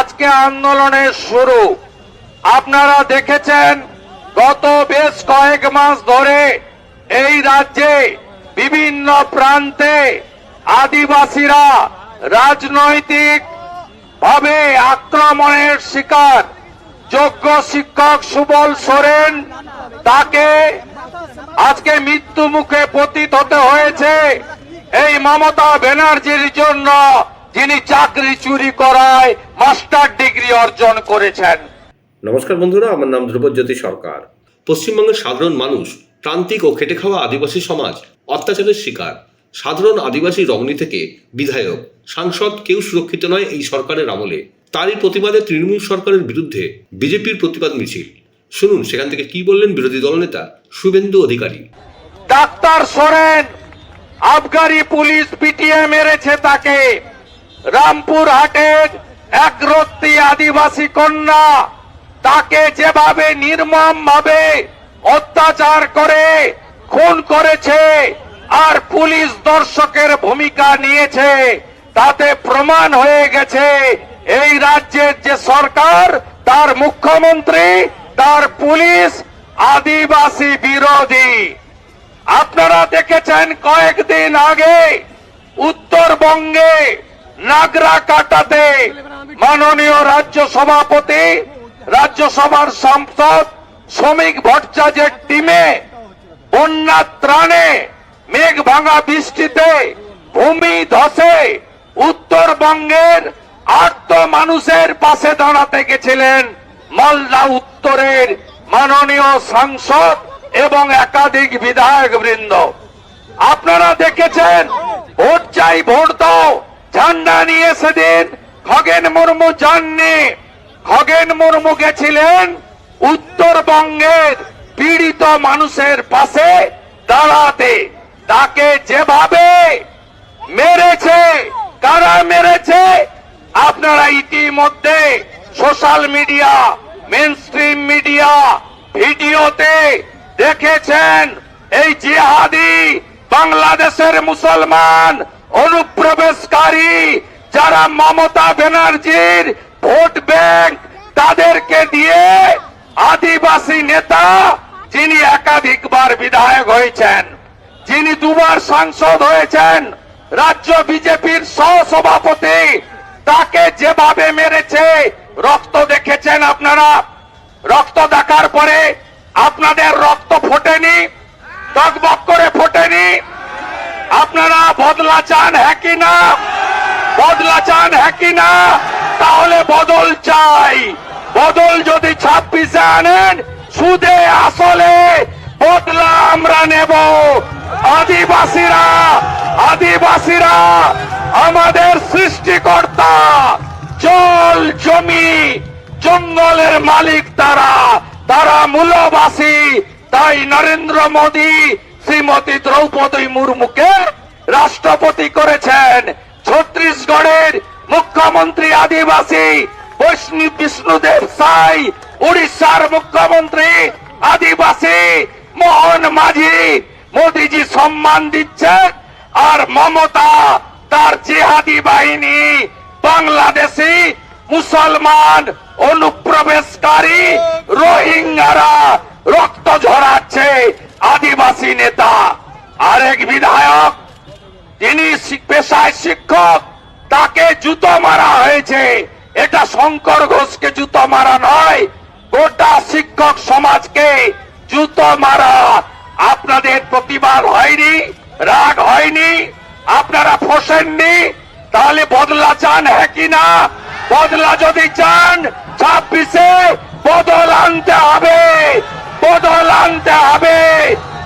আজকে আন্দোলনের শুরু। আপনারা দেখেছেন, গত বেশ কয়েক মাস ধরে এই রাজ্যে বিভিন্ন প্রান্তে আদিবাসীরা রাজনৈতিক ভাবে আক্রমণের শিকার। যোগ্য শিক্ষক সুবল সোরেন তাকে আজকে মৃত্যু মুখে পতিত হতে হয়েছে। এই মমতা ব্যানার্জির জন্য যিনি চাকরি চুরি করায় মাস্টার ডিগ্রি অর্জন করেছেন। নমস্কার বন্ধুরা আমার নাম ধ্রুবজ্যোতি সরকার। পশ্চিমবঙ্গের সাধারণ মানুষ প্রান্তিক ও খেটে খাওয়া আদিবাসী সমাজ অত্যাচারের শিকার। সাধারণ আদিবাসী রমণী থেকে বিধায়ক সাংসদ কেউ সুরক্ষিত নয় এই সরকারের আমলে। তারই প্রতিবাদে তৃণমূল সরকারের বিরুদ্ধে বিজেপির প্রতিবাদ মিছিল। শুনুন সেখান থেকে কি বললেন বিরোধী দলনেতা শুভেন্দু অধিকারী। ডাক্তার সোরেন আবগারি পুলিশ পিটিয়ে মেরেছে তাকে। রামপুর হাটের এক রত্তি আদিবাসী কন্যা তাকে যেভাবে নির্মম ভাবে অত্যাচার করে, খুন করেছে আর পুলিশ দর্শকের ভূমিকা নিয়েছে, তাতে প্রমাণ হয়ে গেছে এই রাজ্যের যে সরকার, তার মুখ্যমন্ত্রী, তার পুলিশ আদিবাসী বিরোধী। আপনারা দেখেছেন কয়েকদিন আগে উত্তরবঙ্গে নাগরা কাটাতে মাননীয় রাজ্য সভাপতি, রাজ্যসভার সাংসদ, শ্রমিক ভট্টাচার্যের টিমে বন্যা ত্রাণে মেঘ ভাঙা বৃষ্টিতে ভূমি ধসে উত্তরবঙ্গের আর্ত মানুষের পাশে দাঁড়াতে গেছিলেন মালদা উত্তরের মাননীয় সাংসদ এবং একাধিক বিধায়ক বৃন্দ। আপনারা দেখেছেন, ভোট চাই, ভোট দাও। ঝান্ডা নিয়ে সেদিন খগেন মুর্মু যাননি। খগেন মুর্মু গেছিলেন উত্তরবঙ্গের পীড়িত মানুষের পাশে দাঁড়াতে। তাকে যেভাবে মেরেছে, কারা মেরেছে, আপনারা ইতিমধ্যে social media main stream media ভিডিওতে দেখেছেন, এই জিহাদি বাংলাদেশের মুসলমান অনুপ্রবেশকারী যারা মমতা ব্যানার্জির ভোট ব্যাংক তাদেরকে দিয়ে আদিবাসী নেতা যিনি একাধিকবার বিধায়ক হয়েছেন, যিনি দুবার সাংসদ হয়েছেন, রাজ্য বিজেপির সহসভাপতি, তাকে যেভাবে মেরেছে, রক্ত দেখেছেন আপনারা। রক্ত দেখার পরে আপনাদের রক্ত ফোটেনি, টকবক করে ফোটেনি। আপনারা বদলা চান হ্যাঁ কি না? বদলা চান হ্যাঁ কি না? তাহলে বদল চাই। বদল যদি ছাব্বিশে আনেন, সুদে, আসলে বদলা আমরা নেব। আদিবাসীরা আদিবাসীরা, আমাদের সৃষ্টিকর্তা, জল, জমি, জঙ্গলের মালিক তারা তারা মূলবাসী, তাই নরেন্দ্র মোদী শ্রীমতী দ্রৌপদী মুর্মুকে রাষ্ট্রপতি করেছেন ছত্তিশগড়ের মুখ্যমন্ত্রী আদিবাসী বৈষ্ণব বিষ্ণুদেব সাই, উড়িষ্যার মুখ্যমন্ত্রী আদিবাসী মোহন মাঝি। মোদিজি সম্মান দিচ্ছেন আর মমতা, তার জিহাদি বাহিনী, বাংলাদেশি মুসলমান অনুপ্রবেশকারী রোহিঙ্গারা রক্ত ঝরাচ্ছে। আদিবাসী নেতা, আরেক বিধায়ক, তিনি পেশায় শিক্ষক, তাকে জুতো মারা হয়েছে। এটা শঙ্কর ঘোষকে জুতো মারা নয়, গোটা শিক্ষক সমাজকে জুতো মারা। আপনাদের প্রতিবাদ হয়নি, রাগ হয়নি, আপনারা ফসেননি তাহলে বদলা চান হ্যাঁ কি না? বদলা যদি চান, ছাব্বিশে বদল আনতে হবে, বদল আনতে হবে।